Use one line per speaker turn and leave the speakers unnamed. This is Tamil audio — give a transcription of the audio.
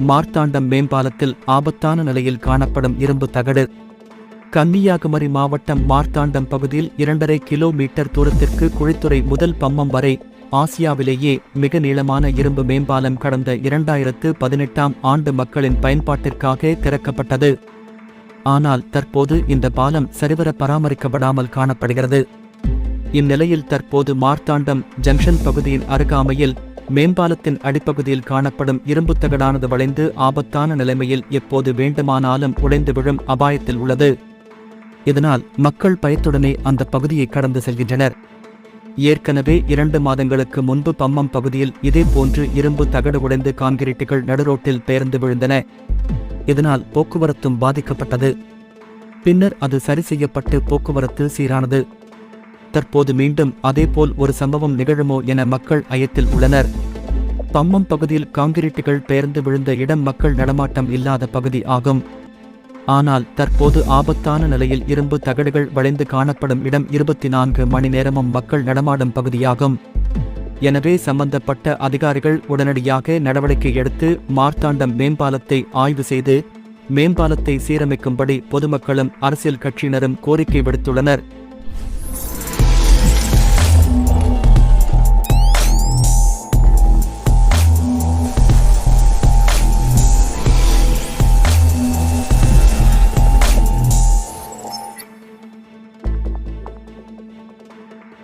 மார்த்தாண்டம் மேம்பாலத்தில் ஆபத்தான நிலையில் காணப்படும் இரும்பு தகடு. கன்னியாகுமரி மாவட்டம் மார்த்தாண்டம் பகுதியில் இரண்டரை கிலோமீட்டர் தூரத்திற்கு குழித்துறை முதல் பம்மம் வரை ஆசியாவிலேயே மிக நீளமான இரும்பு மேம்பாலம் கடந்த இரண்டாயிரத்து பதினெட்டாம் ஆண்டு மக்களின் பயன்பாட்டிற்காக திறக்கப்பட்டது. ஆனால் தற்போது இந்த பாலம் சரிவர பராமரிக்கப்படாமல் காணப்படுகிறது. இந்நிலையில் தற்போது மார்த்தாண்டம் ஜங்ஷன் பகுதியின் அருகாமையில் மேம்பாலத்தின் அடிப்பகுதியில் காணப்படும் இரும்பு தகடானது வளைந்து ஆபத்தான நிலைமையில் எப்போது வேண்டுமானாலும் உடைந்து விழும் அபாயத்தில் உள்ளது. இதனால் மக்கள் பயத்துடனே அந்த பகுதியை கடந்து செல்கின்றனர். ஏற்கனவே இரண்டு மாதங்களுக்கு முன்பு பம்மம் பகுதியில் இதேபோன்று இரும்பு தகடு உடைந்து கான்கிரீட்டுகள் நடுரோட்டில் பெயர்ந்து விழுந்தன. இதனால் போக்குவரத்தும் பாதிக்கப்பட்டது. பின்னர் அது சரி செய்யப்பட்டு போக்குவரத்து சீரானது. தற்போது மீண்டும் அதேபோல் ஒரு சம்பவம் நிகழுமோ என மக்கள் ஐயத்தில் உள்ளனர். பம்மம் பகுதியில் காங்கிரீட்டுகள் பெயர்ந்து விழுந்த இடம் மக்கள் நடமாட்டம் இல்லாத பகுதி ஆகும். ஆனால் தற்போது ஆபத்தான நிலையில் இரும்பு தகடுகள் வளைந்து காணப்படும் இடம் இருபத்தி நான்கு மணி நேரமும் மக்கள் நடமாடும் பகுதியாகும். எனவே சம்பந்தப்பட்ட அதிகாரிகள் உடனடியாக நடவடிக்கை எடுத்து மார்த்தாண்டம் மேம்பாலத்தை ஆய்வு செய்து மேம்பாலத்தை சீரமைக்கும்படி பொதுமக்களும் அரசியல் கட்சியினரும் கோரிக்கை விடுத்துள்ளனர்.